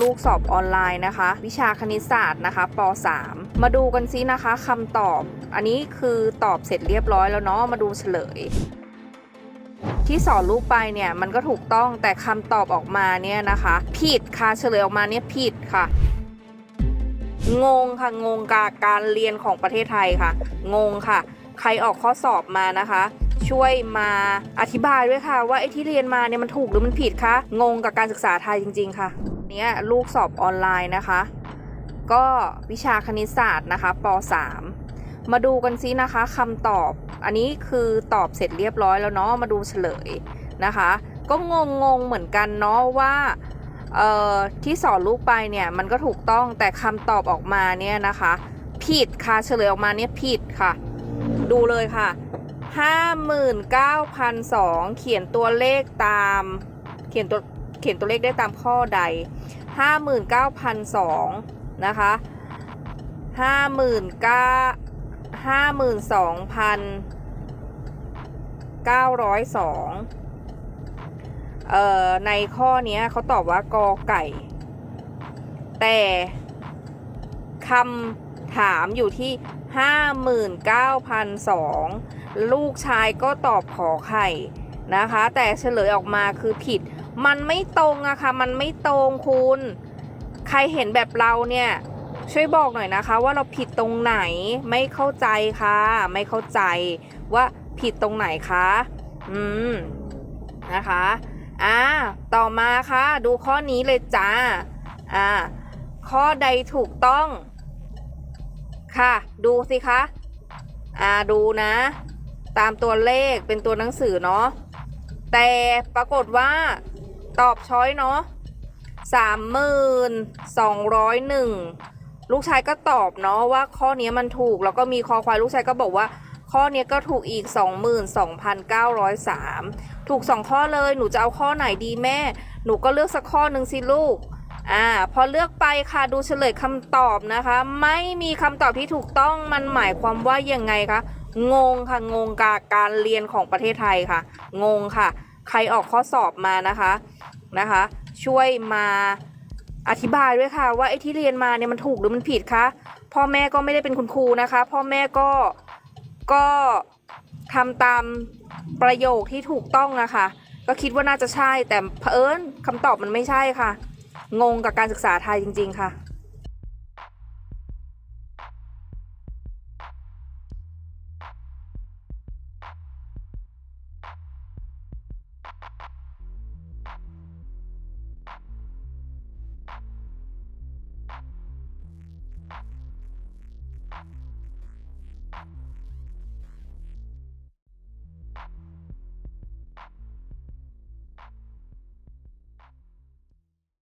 ลูกสอบออนไลน์นะคะ วิชาคณิตศาสตร์นะคะป .3 มาดูกันซินะคะคำตอบ อันนี้คือตอบเสร็จเรียบร้อยแล้วเนาะมาดูเฉลยที่สอนลูกไปเนี่ยมันก็ถูกต้องแต่คำตอบออกมาเนี่ยนะคะ ผิดค่ะเฉลยออกมาเนี่ยผิดค่ะ งงค่ะงงกาการเรียนของประเทศไทยค่ะ งงค่ะ ใครออกข้อสอบมานะคะ ช่วยมาอธิบายด้วยค่ะ ว่าไอ้ที่เรียนมาเนี่ยมันถูกหรือมันผิดคะงงกับการศึกษาไทยจริง ๆ ค่ะ นี่ยลูกสอบออนไลน์นะคะ ก็วิชาคณิตศาสตร์นะคะป .3 มาดูกันซินะคะคำตอบ อันนี้คือตอบเสร็จเรียบร้อยแล้วเนาะมาดูเฉลยนะคะ ก็งงงๆเหมือนกันเนาะว่าเอ่อที่สอนลูกไปเนี่ยมันก็ถูกต้องแต่คำตอบออกมาเนี่ยนะคะ ผิดค่ะเฉลยออกมาเนี่ยผิดค่ะ ดูเลยค่ะ59,002เขียนตัวเลขตาม เขียนตัว เขียนตัวเลขได้ตามข้อใด 59,002นะคะ59 52,902เอ่อในข้อนี้เขาตอบว่ากอไก่ แต่คำถามอยู่ที่ 59,002ลูกชายก็ตอบขอไข่นะคะ แต่เฉลยออกมาคือผิด มันไม่ตรงอะค่ะ มันไม่ตรงคุณ ใครเห็นแบบเราเนี่ย ช่วยบอกหน่อยนะคะ ว่าเราผิดตรงไหนไม่เข้าใจค่ะ ไม่เข้าใจว่าผิดตรงไหนคะอืมนะคะอ่าต่อมาค่ะ ดูข้อนี้เลยจ้าอ่าข้อใดถูกต้อง ค่ะ ดูสิคะอ่าดูนะ ตามตัวเลขเป็นตัวหนังสือเนาะแต่ปรากฏว่า ตอบช้อยเนาะสามหมื่นสองร้อยหนึ่งลูกชายก็ตอบเนาะว่าข้อนี้มันถูก แล้วก็มีคอควายลูกชายก็บอกว่า ข้อนี้ก็ถูกอีก 22,903 ถูก 2 ข้อเลยหนูจะเอาข้อไหนดีแม่ หนูก็เลือกสักข้อหนึ่งสิลูกอ่าพอเลือกไปค่ะดูเฉลยคำตอบนะคะ ไม่มีคำตอบที่ถูกต้องมันหมายความว่ายังไงคะงงค่ะงงกาการเรียนของประเทศไทยค่ะ งงค่ะ ใครออกข้อสอบมานะคะ นะคะ ช่วยมาอธิบายด้วยค่ะ ว่าไอ้ที่เรียนมาเนี่ยมันถูกหรือมันผิดคะพ่อแม่ก็ไม่ได้เป็นคุณครูนะคะ พ่อแม่ก็ก็ทำตามประโยคที่ถูกต้องอะค่ะ ก็คิดว่าน่าจะใช่แต่เผอิญคำตอบมันไม่ใช่ค่ะ งงกับการศึกษาไทยจริง ๆ ค่ะ Thank you.